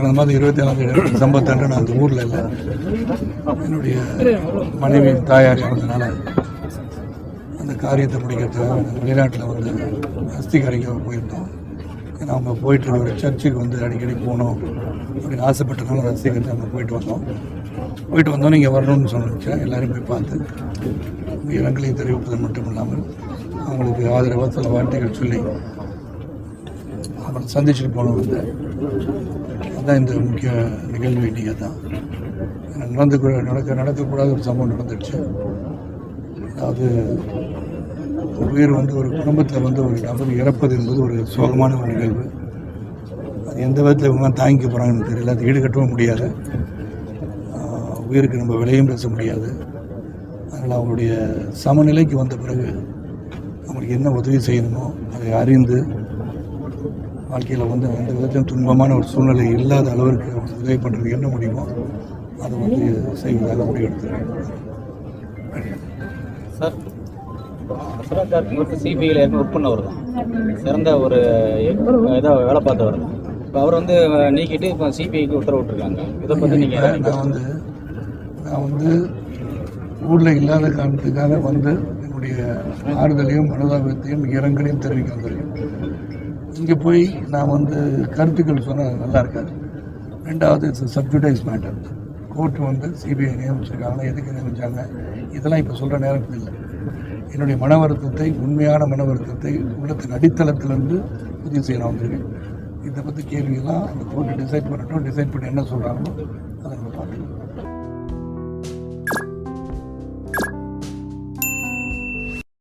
கடந்த மாதம் இருபத்தி ஏழாம் தேதி சம்பத்தன்று நான் அந்த ஊரில் இல்லை. என்னுடைய மனைவியின் தாயார் இறந்தனால அந்த காரியத்தை முடிக்கிறதுக்காக வெளிநாட்டில் வந்து அஸ்தி போயிருந்தோம். ஏன்னா அவங்க போயிட்டு ஒரு சர்ச்சுக்கு வந்து அடிக்கடி போகணும் அப்படின்னு ஆசைப்பட்டனால ஒரு அஸ்தி அங்கே போயிட்டு வந்தோம். போயிட்டு வந்தோம் நீங்கள் வரணும்னு சொன்னேன். எல்லோரும் போய் பார்த்து இரங்கலையும் தெரிவிப்பது மட்டும் இல்லாமல் அவங்களுக்கு ஆதரவாக சில வார்த்தைகள் சொல்லி அவரை சந்திச்சுட்டு போனவங்க தான் இந்த முக்கிய நிகழ்வு இன்றைக்கி தான். நடந்து நடக்க நடக்கக்கூடாத ஒரு சம்பவம் நடந்துடுச்சு. அதாவது உயிர் வந்து ஒரு குடும்பத்தில் வந்து ஒரு நபர் இறப்பது என்பது ஒரு சோகமான ஒரு நிகழ்வு. அது எந்த விதத்தில் இவங்க தாங்கிக்க போகிறாங்கன்னு தெரியல. அது ஈடுகட்டவும் முடியாது. உயிருக்கு நம்ம விலையும் பேச முடியாது. அதனால் அவங்களுடைய சமநிலைக்கு வந்த பிறகு அவங்களுக்கு என்ன உதவி செய்யணுமோ அதை அறிந்து வாழ்க்கையில் வந்து எந்த விதத்திலும் துன்பமான ஒரு சூழ்நிலை இல்லாத அளவிற்கு உதவி பண்ணுறதுக்கு என்ன முடியுமோ அதை வந்து செய்வதாக முடிவெடுத்துருக்கேன் சார் சுரேஷ் கார்த்திக் சிபிஐயில் ஏற்கனவே ஒர்க் பண்ணவர் தான். சிறந்த ஒரு இதாக வேலை பார்த்தவர். இப்போ அவர் வந்து நீக்கிட்டு இப்போ சிபிஐக்கு உத்தரவு விட்டுருக்காங்க. இதை பற்றி நீங்கள் நான் வந்து நான் வந்து ஊரில் இல்லாத காரணத்துக்காக வந்து என்னுடைய ஆறுதலையும் மனதாபத்தையும் இரங்கலையும் தெரிவிக்க வந்திருக்கேன். இங்கே போய் நான் வந்து கருத்துக்கள் சொன்னால் நல்லா இருக்காது. ரெண்டாவது it's sub judice matter court வந்து சிபிஐ நியமிச்சிருக்காங்க எதுக்கு நியமிச்சாங்க இதெல்லாம் இப்போ சொல்கிற நேரம் இல்லை. என்னுடைய மன வருத்தத்தை உண்மையான மன வருத்தத்தை உள்ளத்தின் அடித்தளத்திலிருந்து பதிவு செய்ய நான் வந்திருக்கேன் இதை பற்றி கேள்வியெல்லாம் அந்த கோர்ட்டு டிசைட் பண்ணட்டும் டிசைட் பண்ணி என்ன சொல்கிறாங்களோ அதை நம்ம பார்த்துக்கலாம்